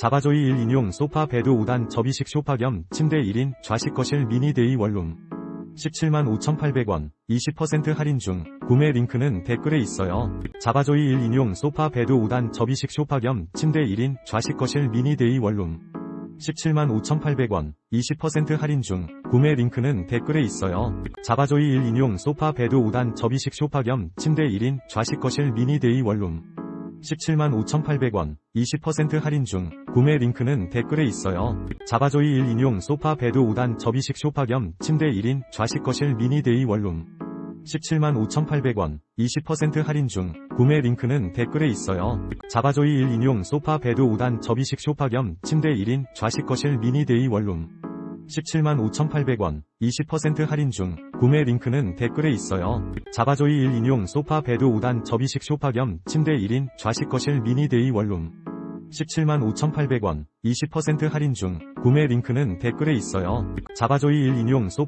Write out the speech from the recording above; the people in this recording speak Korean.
자바조이 1 인용 소파 베드 5단 접이식 소파 겸 침대 1인 좌식 거실 미니 데이 원룸 17만 5,800원 20% 할인 중 구매 링크는 댓글에 있어요. 자바조이 1 인용 소파 베드 5단 접이식 소파 겸 침대 1인 좌식 거실 미니 데이 원룸 17만 5,800원 20% 할인 중 구매 링크는 댓글에 있어요. 자바조이 1 인용 소파 베드 5단 접이식 소파 겸 침대 1인 좌식 거실 미니 데이 원룸 17만 5,800원 20% 할인 중 구매 링크는 댓글에 있어요. 자바조이 1 인용 소파 베드 5단 접이식 소파 겸 침대 1인 좌식 거실 미니 데이 원룸 17만 5,800원 20% 할인 중 구매 링크는 댓글에 있어요. 자바조이 1 인용 소파 베드 5단 접이식 소파 겸 침대 1인 좌식 거실 미니 데이 원룸 17만 5,800원 20% 할인 중 구매 링크는 댓글에 있어요. 자바조이 1 인용 소파 베드 5단 접이식 소파 겸 침대 1인 좌식 거실 미니 데이 원룸 17만 5,800원 20% 할인 중 구매 링크는 댓글에 있어요. 자바조이 1 인용 소파